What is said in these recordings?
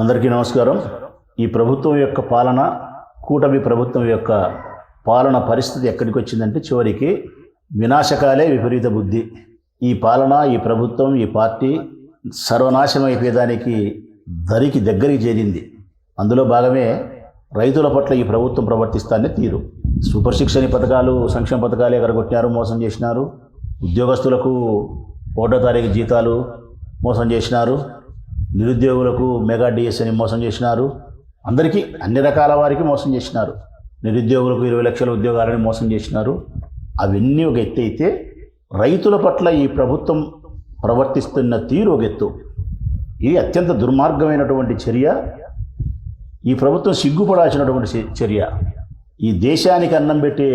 అందరికీ నమస్కారం. ఈ ప్రభుత్వం యొక్క పాలన కూటమి ప్రభుత్వం యొక్క పాలన పరిస్థితి ఎక్కడికి వచ్చిందంటే చివరికి వినాశకాలే విపరీత బుద్ధి. ఈ పాలన ఈ ప్రభుత్వం ఈ పార్టీ సర్వనాశనం అయిపోయేదానికి దరికి దగ్గరికి చేరింది. అందులో భాగమే రైతుల పట్ల ఈ ప్రభుత్వం ప్రవర్తిస్తానే తీరు. సూపర్ శిక్షణ పథకాలు సంక్షేమ పథకాలు ఎగరగొట్టినారు మోసం చేసినారు. ఉద్యోగస్తులకు ఒకటో తారీఖు జీతాలు మోసం చేసినారు. నిరుద్యోగులకు మెగా డిఎస్ఎని మోసం చేసినారు. అందరికీ అన్ని రకాల వారికి మోసం చేసినారు. నిరుద్యోగులకు ఇరవై లక్షల ఉద్యోగాలని మోసం చేసినారు. అవన్నీ ఒక ఎత్తు అయితే రైతుల పట్ల ఈ ప్రభుత్వం ప్రవర్తిస్తున్న తీరు ఒక ఎత్తు. ఇది అత్యంత దుర్మార్గమైనటువంటి చర్య. ఈ ప్రభుత్వం సిగ్గుపడాల్సినటువంటి చర్య. ఈ దేశానికి అన్నం పెట్టే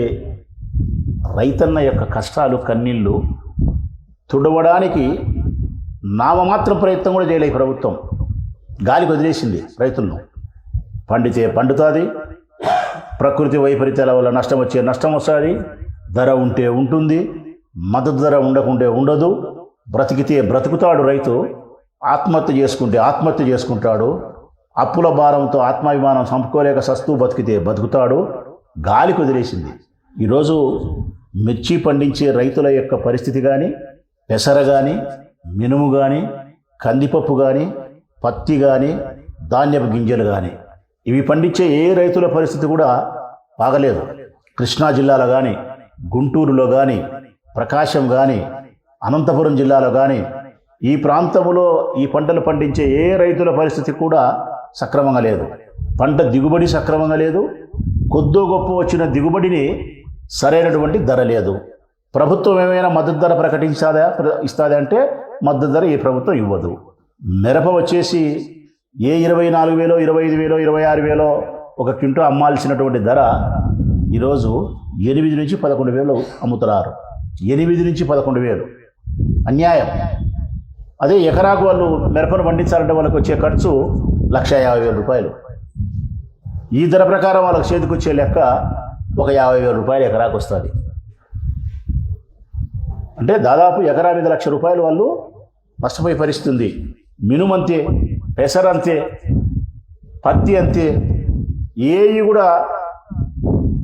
రైతన్న యొక్క కష్టాలు కన్నీళ్ళు తుడవడానికి నామమాత్రం ప్రయత్నం కూడా చేయలే ప్రభుత్వం. గాలికి వదిలేసింది రైతులను. పండితే పండుతుంది ప్రకృతి వైపరీత్యాల వల్ల నష్టం వచ్చే నష్టం వస్తుంది ధర ఉంటే ఉంటుంది మద్దతు ధర ఉండకుంటే ఉండదు బ్రతికితే బ్రతుకుతాడు రైతు ఆత్మహత్య చేసుకుంటే ఆత్మహత్య చేసుకుంటాడు అప్పుల భారంతో ఆత్మాభిమానం చంపుకోలేక సస్తూ బతికితే బతుకుతాడు గాలికి వదిలేసింది. ఈరోజు మిర్చి పండించే రైతుల యొక్క పరిస్థితి కానీ పెసర కానీ మినుము కానీ కందిపప్పు కానీ పత్తి కానీ ధాన్యపు గింజలు కానీ ఇవి పండించే ఏ రైతుల పరిస్థితి కూడా బాగలేదు. కృష్ణా జిల్లాలో కానీ గుంటూరులో కానీ ప్రకాశం కానీ అనంతపురం జిల్లాలో కానీ ఈ ప్రాంతంలో ఈ పంటలు పండించే ఏ రైతుల పరిస్థితి కూడా సక్రమంగా లేదు. పంట దిగుబడి సక్రమంగా లేదు. కొద్దో గొప్ప వచ్చిన దిగుబడిని సరైనటువంటి ధర లేదు. ప్రభుత్వం ఏమైనా మద్దతు ధర ప్రకటించాదా ప్ర- ఇస్తాదా అంటే మద్దతు ధర ఈ ప్రభుత్వం ఇవ్వదు. మిరప వచ్చేసి ఏ ఇరవై నాలుగు వేలో ఇరవై ఐదు వేలో ఇరవై ఆరు వేలో ఒక క్వింటో అమ్మాల్సినటువంటి ధర ఈరోజు ఎనిమిది నుంచి పదకొండు వేలు అమ్ముతున్నారు. ఎనిమిది నుంచి పదకొండు వేలు. అన్యాయం. అదే ఎకరాకు వాళ్ళు మిరపను పండించాలంటే వాళ్ళకి వచ్చే ఖర్చు లక్ష యాభై వేల రూపాయలు. ఈ ధర ప్రకారం వాళ్ళకి చేతికొచ్చే లెక్క ఒక యాభై వేల రూపాయలు ఎకరాకు వస్తుంది. అంటే దాదాపు ఎకరా మీద లక్ష రూపాయలు వాళ్ళు నష్టపోయే పరిస్థితి ఉంది. మినుము అంతే పెసర అంతే పత్తి అంతే ఏవి కూడా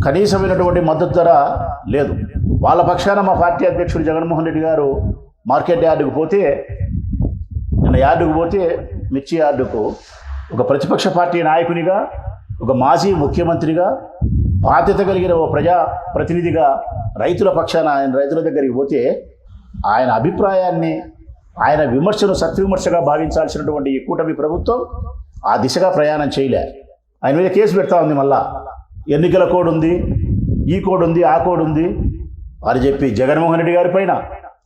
కనీసమైనటువంటి మద్దతు ధర లేదు. వాళ్ళ పక్షాన మా పార్టీ అధ్యక్షుడు జగన్మోహన్ రెడ్డి గారు మార్కెట్ యార్డుకు పోతే నిన్న యార్డుకు పోతే మిర్చి యార్డుకు ఒక ప్రతిపక్ష పార్టీ నాయకునిగా ఒక మాజీ ముఖ్యమంత్రిగా బాధ్యత కలిగిన ఓ ప్రజా ప్రతినిధిగా రైతుల పక్షాన ఆయన రైతుల దగ్గరికి పోతే ఆయన అభిప్రాయాన్ని ఆయన విమర్శను సత్విమర్శగా భావించాల్సినటువంటి ఈ కూటమి ప్రభుత్వం ఆ దిశగా ప్రయాణం చేయలే. ఆయన మీద కేసు పెడతా ఉంది మళ్ళా. ఎన్నికల కోడ్ ఉంది ఈ కోడ్ ఉంది ఆ కోడ్ ఉంది. అని చెప్పి జగన్మోహన్ రెడ్డి గారి పైన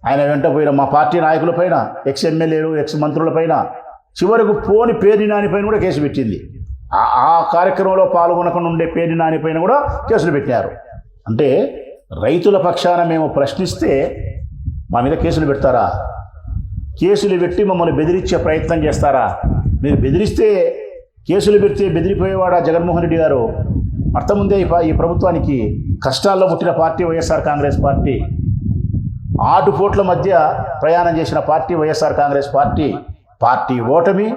ఆయన వెంట పోయిన మా పార్టీ నాయకులపైన ఎక్స్ ఎమ్మెల్యేలు ఎక్స్ మంత్రుల పైన చివరకు పోని పేరు నానిపైన కూడా కేసు పెట్టింది. ఆ- ఆ కార్యక్రమంలో పాల్గొనకుండా ఉండే పేరు నానిపైన కూడా కేసులు పెట్టారు అంటే రైతుల పక్షాన మేము ప్రశ్నిస్తే మా మీద కేసులు పెడతారా? కేసులు పెట్టి మమ్మల్ని బెదిరించే ప్రయత్నం చేస్తారా? మీరు బెదిరిస్తే కేసులు పెడితే బెదిరిపోయేవాడా జగన్మోహన్ రెడ్డి గారు? అర్థం ఉందే ఈ ఈ ప్రభుత్వానికి కష్టాల్లో పుట్టిన పార్టీ వైఎస్ఆర్ కాంగ్రెస్ పార్టీ. ఆటుపోట్ల మధ్య ప్రయాణం చేసిన party YSR Congress party. Party ఓటమి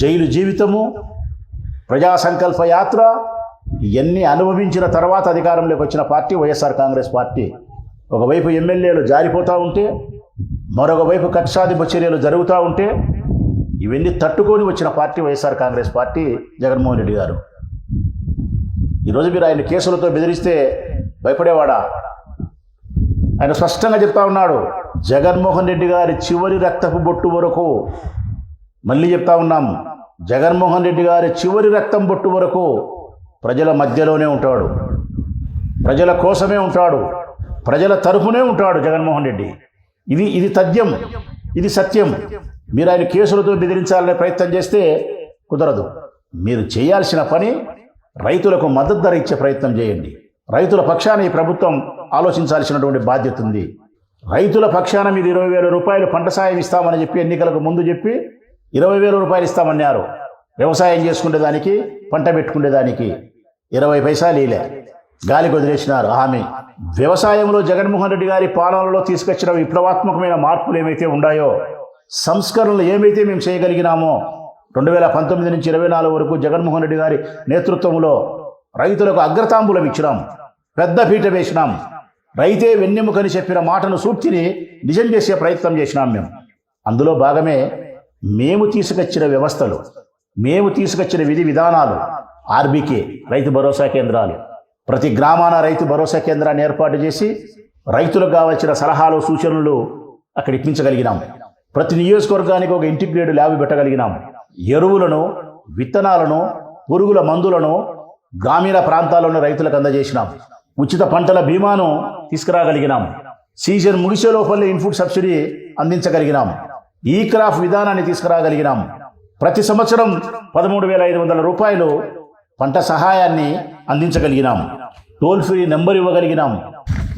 జైలు జీవితము ప్రజా సంకల్ప యాత్ర ఇవన్నీ అనుభవించిన తర్వాత అధికారంలోకి వచ్చిన పార్టీ వైఎస్ఆర్ కాంగ్రెస్ పార్టీ. ఒకవైపు ఎమ్మెల్యేలు జారిపోతూ ఉంటే మరొక వైపు కక్షాధిప చర్యలు జరుగుతూ ఉంటే ఇవన్నీ తట్టుకొని వచ్చిన party YSR Congress party Jaganmohan Reddy garu. ఈరోజు మీరు ఆయన కేసులతో బెదిరిస్తే భయపడేవాడా? ఆయన స్పష్టంగా చెప్తా ఉన్నాడు జగన్మోహన్ రెడ్డి గారి చివరి రక్తపు బొట్టు వరకు. మళ్ళీ చెప్తా ఉన్నాం జగన్మోహన్ రెడ్డి గారి చివరి రక్తం బొట్టు వరకు ప్రజల మధ్యలోనే ఉంటాడు. ప్రజల కోసమే ఉంటాడు. ప్రజల తరఫునే ఉంటాడు జగన్మోహన్ రెడ్డి. ఇది ఇది తథ్యం. ఇది సత్యం. మీరు ఆయన కేసులతో బెదిరించాలనే ప్రయత్నం చేస్తే కుదరదు. మీరు చేయాల్సిన పని రైతులకు మద్దతు ధర ఇచ్చే ప్రయత్నం చేయండి. రైతుల పక్షాన ఈ ప్రభుత్వం ఆలోచించాల్సినటువంటి బాధ్యత ఉంది. రైతుల పక్షాన మీరు ఇరవై వేల రూపాయలు పంట సాయం ఇస్తామని చెప్పి ఎన్నికలకు ముందు చెప్పి ఇరవై వేల రూపాయలు ఇస్తామన్నారు. వ్యవసాయం చేసుకునే దానికి పంట పెట్టుకునే దానికి ఇరవై పైసలు ఇలే గాలి వదిలేసినారు హామీ వ్యవసాయంలో జగన్మోహన్ రెడ్డి గారి పాలనలో తీసుకొచ్చిన విప్లవాత్మకమైన మార్పులు ఏమైతే ఉన్నాయో సంస్కరణలు ఏమైతే మేము చేయగలిగినామో రెండు వేల పంతొమ్మిది నుంచి ఇరవై నాలుగు వరకు జగన్మోహన్ రెడ్డి గారి నేతృత్వంలో రైతులకు అగ్రతాంబులం ఇచ్చినాం. పెద్ద పీట వేసినాం. రైతే వెన్నెముకని చెప్పిన మాటను సూక్తిని నిజం చేసే ప్రయత్నం చేసినాం మేము. అందులో భాగమే మేము తీసుకొచ్చిన వ్యవస్థలు మేము తీసుకొచ్చిన విధి విధానాలు ఆర్బీకే రైతు భరోసా కేంద్రాలు. ప్రతి గ్రామాన రైతు భరోసా కేంద్రాన్ని ఏర్పాటు చేసి రైతులకు కావాల్సిన సలహాలు సూచనలు అక్కడ ఇప్పించగలిగినాం. ప్రతి నియోజకవర్గానికి ఒక ఇంటిగ్రేటెడ్ ల్యాబ్ పెట్టగలిగినాం. ఎరువులను విత్తనాలను పురుగుల మందులను గ్రామీణ ప్రాంతాల్లోని రైతులకు అందజేసినాం. ఉచిత పంటల బీమాను తీసుకురాగలిగినాం. సీజన్ ముగిసే లోపలే ఇన్పుట్ సబ్సిడీ అందించగలిగినాం. ఈ క్రాఫ్ విధానాన్ని తీసుకురాగలిగినాం. ప్రతి సంవత్సరం పదమూడు వేల ఐదు వందల రూపాయలు పంట సహాయాన్ని అందించగలిగినాం. టోల్ ఫ్రీ నెంబర్ ఇవ్వగలిగినాం.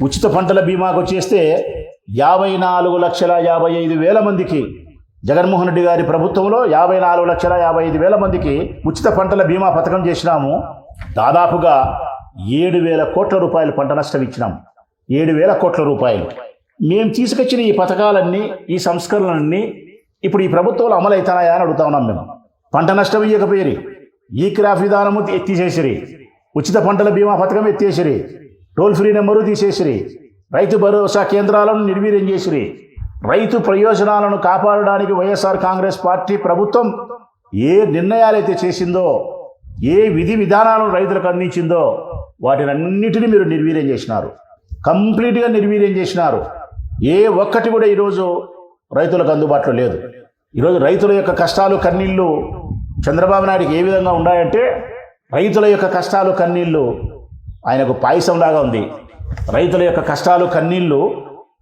ఉచిత పంటల బీమాకు వచ్చేస్తే యాభై నాలుగు లక్షల యాభై ఐదు వేల మందికి జగన్మోహన్ రెడ్డి గారి ప్రభుత్వంలో యాభై నాలుగు లక్షల యాభై ఐదు వేల మందికి ఉచిత పంటల బీమా పథకం చేసినాము. దాదాపుగా ఏడు వేల కోట్ల రూపాయలు పంట నష్టం ఇచ్చినాం. ఏడు వేల కోట్ల రూపాయలు. మేము తీసుకొచ్చిన ఈ పథకాలన్నీ ఈ సంస్కరణలన్నీ ఇప్పుడు ఈ ప్రభుత్వంలో అమలు అవుతాయా అని అడుగుతా ఉన్నాం మేము. పంట నష్టం ఇయ్యకపోయి ఈ క్రాఫ్ విధానము తీసేసిరి. ఉచిత పంటల బీమా పథకం ఎత్తేసిరి. టోల్ ఫ్రీ నెంబరు తీసేసిరి. రైతు భరోసా కేంద్రాలను నిర్వీర్యం చేసిరి. రైతు ప్రయోజనాలను కాపాడడానికి వైఎస్ఆర్ కాంగ్రెస్ పార్టీ ప్రభుత్వం ఏ నిర్ణయాలైతే చేసిందో ఏ విధి విధానాలను రైతులకు అందించిందో వాటిని అన్నిటినీ మీరు నిర్వీర్యం చేసినారు. కంప్లీట్గా నిర్వీర్యం చేసినారు. ఏ ఒక్కటి కూడా ఈరోజు రైతులకు అందుబాటులో లేదు. ఈరోజు రైతుల యొక్క కష్టాలు కన్నీళ్ళు చంద్రబాబు నాయుడికి ఏ విధంగా ఉన్నాయంటే రైతుల యొక్క కష్టాలు కన్నీళ్ళు ఆయనకు పాయసంలాగా ఉంది. రైతుల యొక్క కష్టాలు కన్నీళ్ళు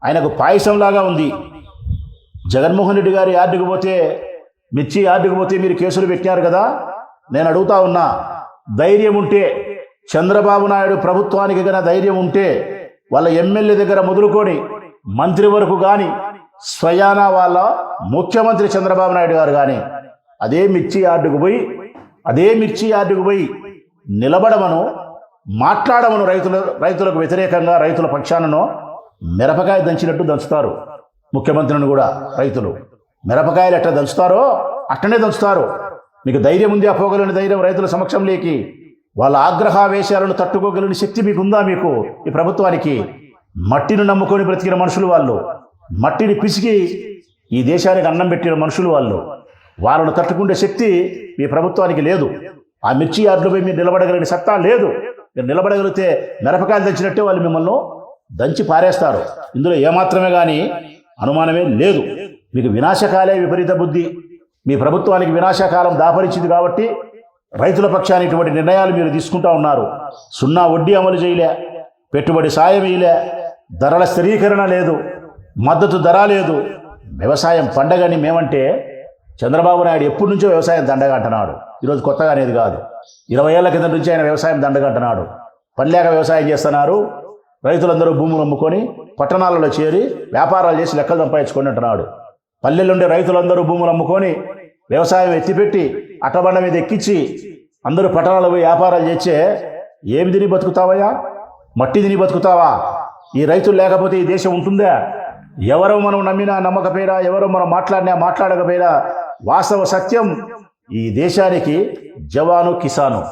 ఆయనకు పాయసంలాగా ఉంది. జగన్మోహన్ రెడ్డి గారి యార్డుకు పోతే మిర్చి యార్డుకు పోతే మీరు కేసులు పెట్టారు కదా? నేను అడుగుతా ఉన్నా ధైర్యం ఉంటే చంద్రబాబు నాయుడు ప్రభుత్వానికి గన ధైర్యం ఉంటే వాళ్ళ ఎమ్మెల్యే దగ్గర మొదలుకొని మంత్రి వరకు కానీ స్వయానా వాళ్ళ ముఖ్యమంత్రి చంద్రబాబు నాయుడు గారు కానీ అదే మిర్చి యార్డుకు పోయి అదే మిర్చి యార్డుకు పోయి నిలబడమను మాట్లాడమను రైతుల రైతులకు వ్యతిరేకంగా రైతుల పక్షానను మిరపకాయ దంచినట్టు దంచుతారు. ముఖ్యమంత్రిని కూడా రైతులు. మిరపకాయలు ఎట్లా దంచుతారో అట్టనే దంచుతారు. మీకు ధైర్యం ఉంది అపోగలని ధైర్యం రైతుల సమక్షంలోకి. వాళ్ళ ఆగ్రహావేశాలను తట్టుకోగలని శక్తి మీకు ఉందా మీకు ఈ ప్రభుత్వానికి? మట్టిని నమ్ముకొని బ్రతికిన మనుషులు వాళ్ళు. మట్టిని పిసికి ఈ దేశానికి అన్నం పెట్టిన మనుషులు వాళ్ళు. వాళ్ళను తట్టుకునే శక్తి మీ ప్రభుత్వానికి లేదు. ఆ మిర్చి యార్డులపై మీరు నిలబడగలిగిన సత్తా లేదు. మీరు నిలబడగలిగితే మిరపకాయలు దంచినట్టే వాళ్ళు మిమ్మల్ని దంచి పారేస్తారు. ఇందులో ఏమాత్రమే కానీ అనుమానమే లేదు. మీకు వినాశకాలే విపరీత బుద్ధి. మీ ప్రభుత్వానికి వినాశకాలం దాపరించింది కాబట్టి రైతుల పక్షాన్ని ఇటువంటి నిర్ణయాలు మీరు తీసుకుంటా ఉన్నారు. సున్నా వడ్డీ అమలు చేయలే. పెట్టుబడి సాయం ఇయలే ధరల స్థిరీకరణ లేదు. మద్దతు ధర లేదు. వ్యవసాయం పండగని మేమంటే చంద్రబాబు నాయుడు ఎప్పటి నుంచో వ్యవసాయం దండగా ఈరోజు కొత్తగా అనేది కాదు. ఇరవై ఏళ్ళ కింద నుంచి ఆయన వ్యవసాయం దండగా అంటున్నాడు. పనిలేక వ్యవసాయం చేస్తున్నారు. రైతులందరూ భూములు అమ్ముకొని పట్టణాలలో చేరి వ్యాపారాలు చేసి లెక్కలు సంపాదించుకొని అంటున్నాడు. పల్లెలుండే రైతులందరూ భూములు అమ్ముకొని వ్యవసాయం ఎత్తిపెట్టి అట్టబండ మీద ఎక్కించి అందరూ పట్టణాలు పోయి వ్యాపారాలు చేస్తే ఏమి తిని బతుకుతావయ్యా? మట్టి తిని బతుకుతావా? ఈ రైతులు లేకపోతే ఈ దేశం ఉంటుందా? ఎవరో మనం నమ్మినా నమ్మకపోయినా ఎవరో మనం మాట్లాడినా మాట్లాడకపోయినా వాస్తవ సత్యం ఈ దేశానికి జవాను కిసాను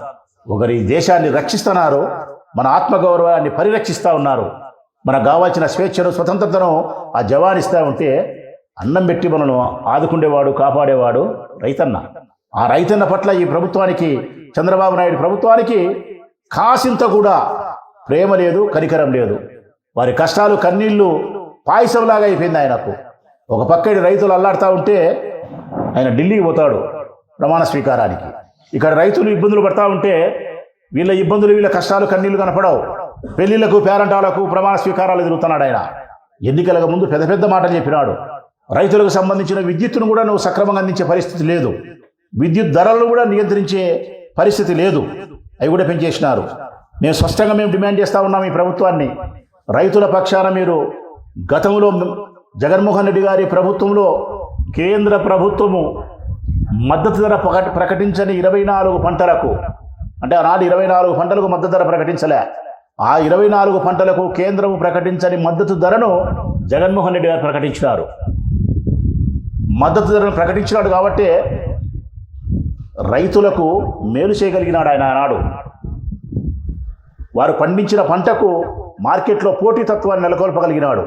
ఒకరు ఈ దేశాన్ని రక్షిస్తున్నారు మన ఆత్మగౌరవాన్ని పరిరక్షిస్తూ ఉన్నారు. మనకు కావాల్సిన స్వేచ్ఛను స్వతంత్రతను ఆ జవాన్ ఇస్తూ ఉంటే అన్నం పెట్టి మనను ఆదుకుండేవాడు కాపాడేవాడు రైతన్న. ఆ రైతన్న పట్ల ఈ ప్రభుత్వానికి చంద్రబాబు నాయుడు ప్రభుత్వానికి కాసింత కూడా ప్రేమ లేదు కనికరం లేదు. వారి కష్టాలు కన్నీళ్ళు పాయసంలాగా అయిపోయింది ఆయనకు. ఒక పక్కడి రైతులు అల్లాడుతూ ఉంటే ఆయన ఢిల్లీకి పోతాడు ప్రమాణ స్వీకారానికి. ఇక్కడ రైతులు ఇబ్బందులు పడతా ఉంటే వీళ్ళ ఇబ్బందులు వీళ్ళ కష్టాలు కన్నీళ్ళు కనపడవు. పెళ్ళిళ్ళకు పేరంటాలకు ప్రమాణ స్వీకారాలు ఎదుగుతున్నాడు ఆయన. ఎన్నికలకు ముందు పెద్ద పెద్ద మాటలు చెప్పినాడు. రైతులకు సంబంధించిన విద్యుత్తును కూడా నువ్వు సక్రమంగా అందించే పరిస్థితి లేదు. విద్యుత్ ధరలను కూడా నియంత్రించే పరిస్థితి లేదు. అవి కూడా పెంచేసినారు. మేము స్పష్టంగా మేము డిమాండ్ చేస్తా ఉన్నాం ఈ ప్రభుత్వాన్ని. రైతుల పక్షాన మీరు గతంలో జగన్మోహన్ రెడ్డి గారి ప్రభుత్వంలో కేంద్ర ప్రభుత్వము మద్దతు ధర ప్రకటించని ఇరవై నాలుగు పంటలకు అంటే ఆనాడు ఇరవై నాలుగు పంటలకు మద్దతు ధర ప్రకటించలే. ఆ ఇరవై నాలుగు పంటలకు కేంద్రం ప్రకటించని మద్దతు ధరను జగన్మోహన్ రెడ్డి గారు ప్రకటించినారు. మద్దతు ధరను ప్రకటించినాడు కాబట్టి రైతులకు మేలు చేయగలిగినాడు ఆయన ఆనాడు. వారు పండించిన పంటకు మార్కెట్లో పోటీతత్వాన్ని నెలకొల్పగలిగినాడు.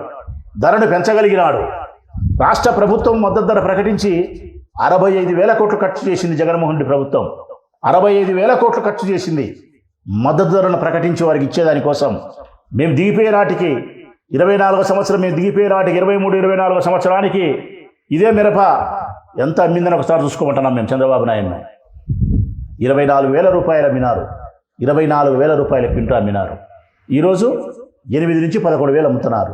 ధరను పెంచగలిగినాడు. రాష్ట్ర ప్రభుత్వం మద్దతు ధర ప్రకటించి అరవై ఐదు వేల కోట్లు ఖర్చు చేసింది జగన్మోహన్ రెడ్డి ప్రభుత్వం. అరవై ఐదు వేల కోట్లు ఖర్చు చేసింది మద్దతు ధరను ప్రకటించి వారికి ఇచ్చేదానికోసం మేము దిగిపోయే నాటికి ఇరవై నాలుగో సంవత్సరం మేము దిగిపోయే నాటికి ఇరవై మూడు ఇరవై నాలుగో సంవత్సరానికి ఇదే మిరప ఎంత అమ్మిందని ఒకసారి చూసుకోమంటున్నాం మేము చంద్రబాబు నాయుడు ఇరవై నాలుగు వేల రూపాయల మినారు ఇరవై నాలుగు వేల రూపాయల క్వింటా అమ్మినారు. ఈరోజు ఎనిమిది నుంచి పదకొండు వేలు అమ్ముతున్నారు.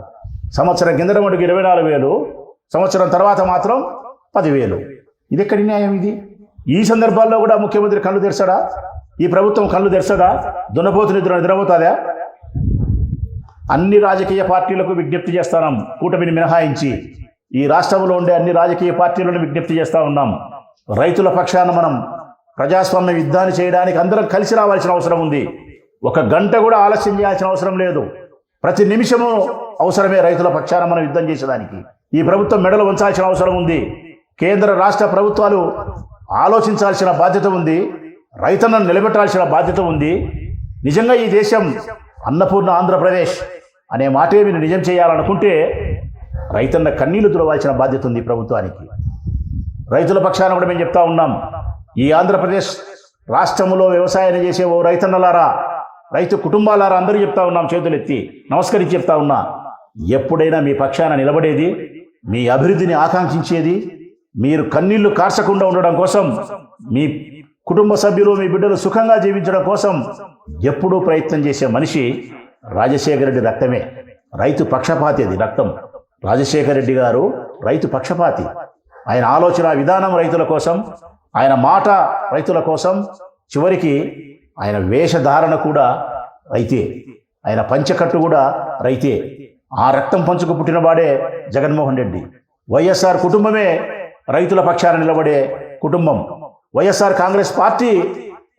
సంవత్సరం కిందట మటుకు ఇరవై నాలుగు వేలు సంవత్సరం తర్వాత మాత్రం పదివేలు. ఇది ఎక్కడి న్యాయం ఇది? ఈ సందర్భాల్లో కూడా ముఖ్యమంత్రి కళ్ళు తెరచడా? ఈ ప్రభుత్వం కళ్ళు తెరచదా? దున్నపోతు నిద్ర నిద్రపోతుందా? అన్ని రాజకీయ పార్టీలకు విజ్ఞప్తి చేస్తున్నాం కూటమిని మినహాయించి ఈ రాష్ట్రంలో ఉండే అన్ని రాజకీయ పార్టీలను విజ్ఞప్తి చేస్తూ ఉన్నాం. రైతుల పక్షాన మనం ప్రజాస్వామ్య యుద్ధాన్ని చేయడానికి అందరం కలిసి రావాల్సిన అవసరం ఉంది. ఒక గంట కూడా ఆలస్యం చేయాల్సిన అవసరం లేదు. ప్రతి నిమిషము అవసరమే రైతుల పక్షాన మనం యుద్ధం చేసేదానికి. ఈ ప్రభుత్వం మెడలు ఉంచాల్సిన అవసరం ఉంది. కేంద్ర రాష్ట్ర ప్రభుత్వాలు ఆలోచించాల్సిన బాధ్యత ఉంది. రైతన్నను నిలబెట్టాల్సిన బాధ్యత ఉంది. నిజంగా ఈ దేశం అన్నపూర్ణ ఆంధ్రప్రదేశ్ అనే మాటే మీరు నిజం చేయాలనుకుంటే రైతన్న కన్నీళ్ళు తుడవాల్సిన బాధ్యత ఉంది ప్రభుత్వానికి. రైతుల పక్షాన కూడా మేము చెప్తా ఉన్నాం. ఈ ఆంధ్రప్రదేశ్ రాష్ట్రంలో వ్యవసాయం చేసే ఓ రైతన్నలారా రైతు కుటుంబాలారా అందరూ చెప్తా ఉన్నాం చేతులెత్తి నమస్కరించి చెప్తా ఉన్నా. ఎప్పుడైనా మీ పక్షాన నిలబడేది మీ అభివృద్ధిని ఆకాంక్షించేది మీరు కన్నీళ్ళు కార్చకుండా ఉండడం కోసం మీ కుటుంబ సభ్యులు మీ బిడ్డలు సుఖంగా జీవించడం కోసం ఎప్పుడూ ప్రయత్నం చేసే మనిషి రాజశేఖర రెడ్డి రక్తమే. రైతు పక్షపాతి అది రక్తం. రాజశేఖర రెడ్డి గారు రైతు పక్షపాతి. ఆయన ఆలోచన విధానం రైతుల కోసం ఆయన మాట రైతుల కోసం చివరికి ఆయన వేషధారణ కూడా రైతే. ఆయన పంచకట్టు కూడా రైతే. ఆ రక్తం పంచుకు పుట్టినవాడే జగన్మోహన్ రెడ్డి. వైఎస్ఆర్ కుటుంబమే రైతుల పక్షాన నిలబడే కుటుంబం. వైఎస్ఆర్ కాంగ్రెస్ పార్టీ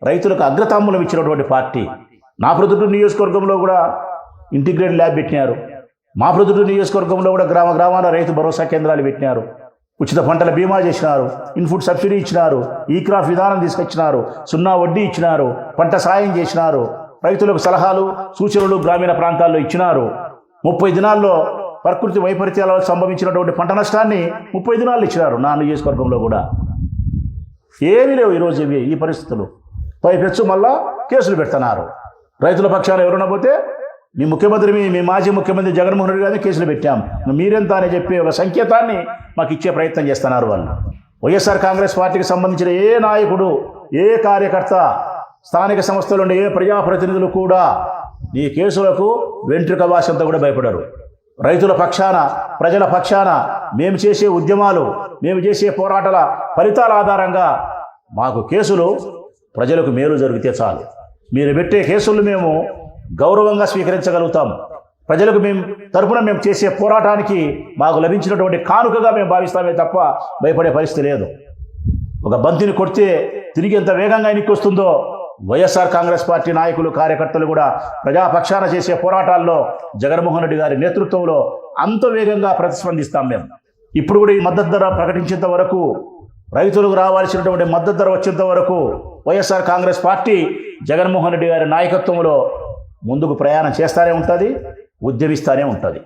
రైతులకు అగ్రతాంబూలం ఇచ్చినటువంటి పార్టీ. నా ప్రొద్దుటూరు నియోజకవర్గంలో కూడా ఇంటిగ్రేటెడ్ ల్యాబ్ పెట్టినారు. మా ప్రొద్దుటూరు నియోజకవర్గంలో కూడా గ్రామ గ్రామాల రైతు భరోసా కేంద్రాలు పెట్టినారు. ఉచిత పంటల బీమా చేసినారు. ఇన్పుట్ సబ్సిడీ ఇచ్చినారు. ఈ క్రాఫ్ విధానం తీసుకొచ్చినారు. సున్నా వడ్డీ ఇచ్చినారు. పంట సాయం చేసినారు. రైతులకు సలహాలు సూచనలు గ్రామీణ ప్రాంతాల్లో ఇచ్చినారు. ముప్పై దినాల్లో ప్రకృతి వైపరీత్యాల వల్ల సంభవించినటువంటి పంట నష్టాన్ని ముప్పై దినాలు ఇచ్చినారు నా నియోజకవర్గంలో కూడా. ఏమీ లేవు ఈరోజు ఇవి ఈ పరిస్థితులు. పైపెచ్చు మళ్ళా కేసులు పెడుతున్నారు. రైతుల పక్షాన ఎవరైనా పోతే మీ ముఖ్యమంత్రి మీ మీ మాజీ ముఖ్యమంత్రి జగన్మోహన్ రెడ్డి గారిని కేసులు పెట్టాం. మీరెంత అని చెప్పి ఒక సంకేతాన్ని మాకు ఇచ్చే ప్రయత్నం చేస్తున్నారు వాళ్ళు. వైఎస్ఆర్ కాంగ్రెస్ పార్టీకి సంబంధించిన ఏ నాయకుడు ఏ కార్యకర్త స్థానిక సంస్థలు ఉండే ఏ ప్రజాప్రతినిధులు కూడా ఈ కేసులకు వెంట్రుక వాసంతో కూడా భయపడరు. రైతుల పక్షాన ప్రజల పక్షాన మేము చేసే ఉద్యమాలు మేము చేసే పోరాటాల ఫలితాల ఆధారంగా మాకు కేసులు ప్రజలకు మేలు జరిగితే చాలు. మీరు పెట్టే కేసులు మేము గౌరవంగా స్వీకరించగలుగుతాం. ప్రజలకు మేము తరపున మేము చేసే పోరాటానికి మాకు లభించినటువంటి కానుకగా మేము భావిస్తామే తప్ప భయపడే పరిస్థితి లేదు. ఒక బంతిని కొడితే తిరిగి ఎంత వేగంగా ఎన్నిక వస్తుందో వైఎస్ఆర్ కాంగ్రెస్ పార్టీ నాయకులు కార్యకర్తలు కూడా ప్రజాపక్షాన చేసే పోరాటాల్లో జగన్మోహన్ రెడ్డి గారి నేతృత్వంలో అంత వేగంగా ప్రతిస్పందిస్తాం మేము ఇప్పుడు కూడా ఈ మద్దతు ధర ప్రకటించేంత వరకు రైతులకు రావాల్సినటువంటి మద్దతు ధర వచ్చేంత వరకు వైఎస్ఆర్ కాంగ్రెస్ పార్టీ జగన్మోహన్ రెడ్డి గారి నాయకత్వంలో ముందుకు ప్రయాణం చేస్తూనే ఉంటుంది ఉద్యమిస్తూనే ఉంటుంది.